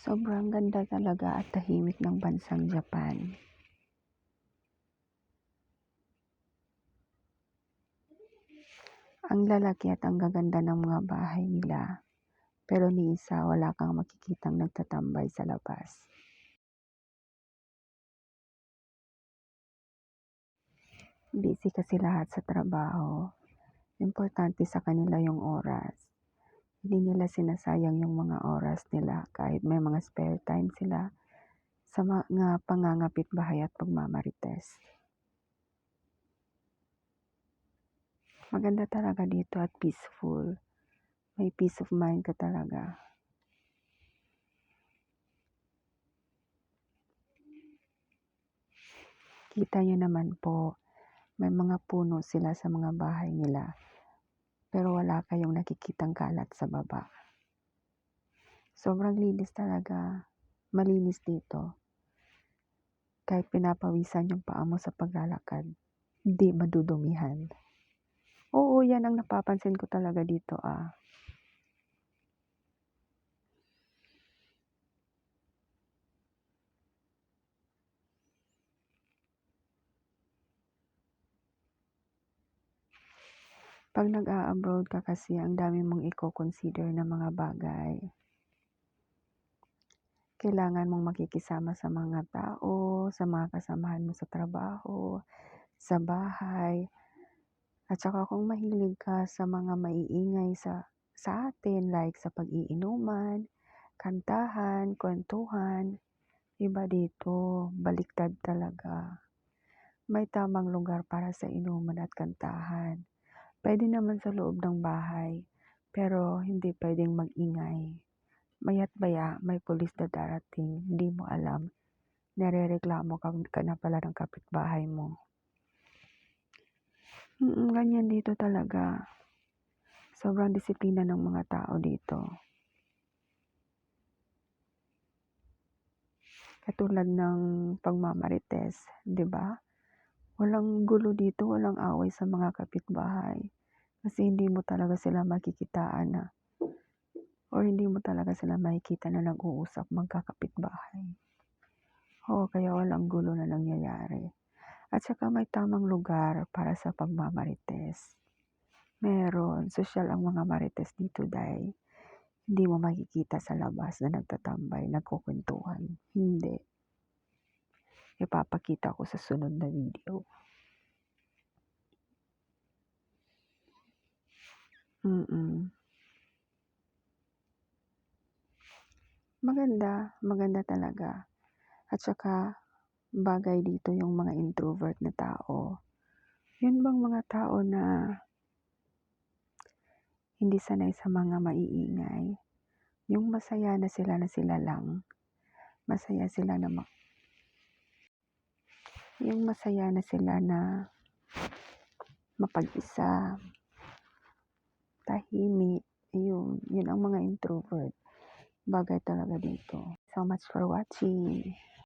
Sobrang ganda talaga at tahimik ng bansang Japan. Ang lalaki at ang gaganda ng mga bahay nila. Pero ni isa wala kang makikitang nagtatambay sa labas. Busy kasi lahat sa trabaho. Importante sa kanila yung oras. Hindi nila sinasayang yung mga oras nila kahit may mga spare time sila sa mga pangangapit bahay at pagmamarites. Maganda talaga dito at peaceful. May peace of mind ka talaga. Kita nyo naman po, may mga puno sila sa mga bahay nila. Pero wala kayong nakikitang kalat sa baba. Sobrang linis talaga. Malinis dito. Kahit pinapawisan yung paa mo sa paglalakad, hindi madudumihan. Oo, yan ang napapansin ko talaga dito ah. Pag nag-a-abroad ka kasi, ang dami mong i-consider na mga bagay. Kailangan mong makikisama sa mga tao, sa mga kasamahan mo sa trabaho, sa bahay. At saka kung mahilig ka sa mga maiingay sa, sa atin, like sa pag-iinuman, kantahan, kwentuhan, iba dito, baliktad talaga. May tamang lugar para sa inuman at kantahan. Pwede naman sa loob ng bahay, pero hindi pwedeng mag-ingay. Mayat baya, may pulis na darating, hindi mo alam. Nerereklamo ka, ka na pala ng kapitbahay mo. Mm, ganyan dito talaga. Sobrang disiplina ng mga tao dito. Katulad ng pagmamarites, 'di ba? Walang gulo dito, walang away sa mga kapitbahay. Kasi hindi mo talaga sila makikitaan na or hindi mo talaga sila makikita na nag-uusap magkakapitbahay. Oo, kaya walang gulo na nangyayari. At saka may tamang lugar para sa pagmamarites. Meron, social ang mga marites dito dahil hindi mo makikita sa labas na nagtatambay, nagkukwentuhan. Hindi. Ipapakita ko sa sunod na video. Mm. Maganda, maganda talaga. At saka bagay dito yung mga introvert na tao. Yun bang mga tao na hindi sanay sa mga maiingay. Yung masaya na sila na sila lang. Masaya sila na yung masaya na sila na mapag-isa, tahimik, yun, yun ang mga introvert. Bagay talaga dito. So much for watching.